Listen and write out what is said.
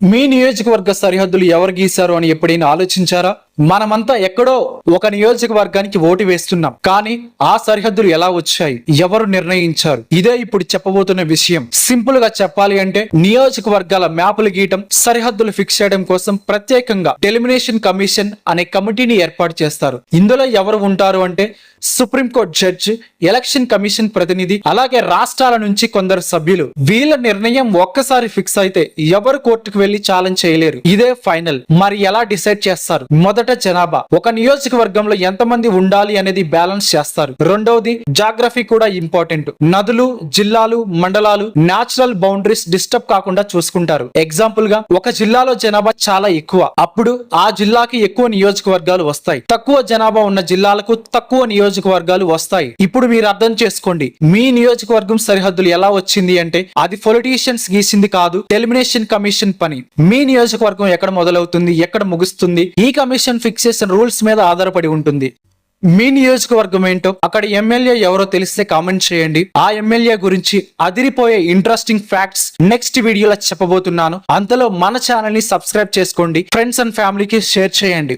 మీ నియోజకవర్గ సరిహద్దులు ఎవరు గీశారు అని ఎప్పుడైనా ఆలోచించారా? మనమంతా ఎక్కడో ఒక నియోజకవర్గానికి ఓటు వేస్తున్నాం. కానీ ఆ సరిహద్దులు ఎలా వచ్చాయి? ఎవరు నిర్ణయించారు? ఇదే ఇప్పుడు చెప్పబోతున్న విషయం. సింపుల్గా చెప్పాలి అంటే నియోజకవర్గాల మ్యాపులు గీయటం సరిహద్దులు ఫిక్స్ చేయడం కోసం ప్రత్యేకంగా డెలిమినేషన్ కమిషన్ అనే కమిటీని ఏర్పాటు చేస్తారు. ఇందులో ఎవరు ఉంటారు అంటే సుప్రీంకోర్టు జడ్జి ఎలక్షన్ కమిషన్ ప్రతినిధి అలాగే రాష్ట్రాల నుంచి కొందరు సభ్యులు. వీళ్ళ నిర్ణయం ఒక్కసారి ఫిక్స్ అయితే ఎవరు కోర్టుకు వెళ్ళి ఛాలెంజ్ చేయలేరు. ఇదే ఫైనల్. మరి ఎలా డిసైడ్ చేస్తారు? మొదట జనాభా. ఒక నియోజకవర్గంలో ఎంతమంది ఉండాలి అనేది బ్యాలెన్స్ చేస్తారు. రెండవది జాగ్రఫీ కూడా ఇంపార్టెంట్. నదులు జిల్లాలు మండలాలు నేచురల్ బౌండరీస్ డిస్టర్బ్ కాకుండా చూసుకుంటారు. ఎగ్జాంపుల్గా ఒక జిల్లాలో జనాభా చాలా ఎక్కువ. అప్పుడు ఆ జిల్లాకి ఎక్కువ నియోజకవర్గాలు వస్తాయి. తక్కువ జనాభా ఉన్న జిల్లాలకు తక్కువ నియోజకవర్గాలు వస్తాయి. ఇప్పుడు మీరు అర్థం చేసుకోండి. మీ నియోజకవర్గం సరిహద్దులు ఎలా వచ్చింది అంటే అది పొలిటీషియన్స్ గీసింది కాదు ఎలిమినేషన్ కమిషన్ పని. మీ నియోజకవర్గం ఎక్కడ మొదలవుతుంది ఎక్కడ ముగుస్తుంది ఈ కమిషన్ కమిషన్ ఫిక్స్ చేసిన రూల్స్ మీద ఆధారపడి ఉంటుంది. మీ నియోజకవర్గం ఏంటో అక్కడ ఎమ్మెల్యే ఎవరో తెలిస్తే కామెంట్ చేయండి. ఆ ఎమ్మెల్యే గురించి అదిరిపోయే ఇంట్రెస్టింగ్ ఫ్యాక్ట్స్ నెక్స్ట్ వీడియోలో చెప్పబోతున్నాను. అంతలో మన ఛానల్ని సబ్స్క్రైబ్ చేసుకోండి. ఫ్రెండ్స్ అండ్ ఫ్యామిలీకి షేర్ చేయండి.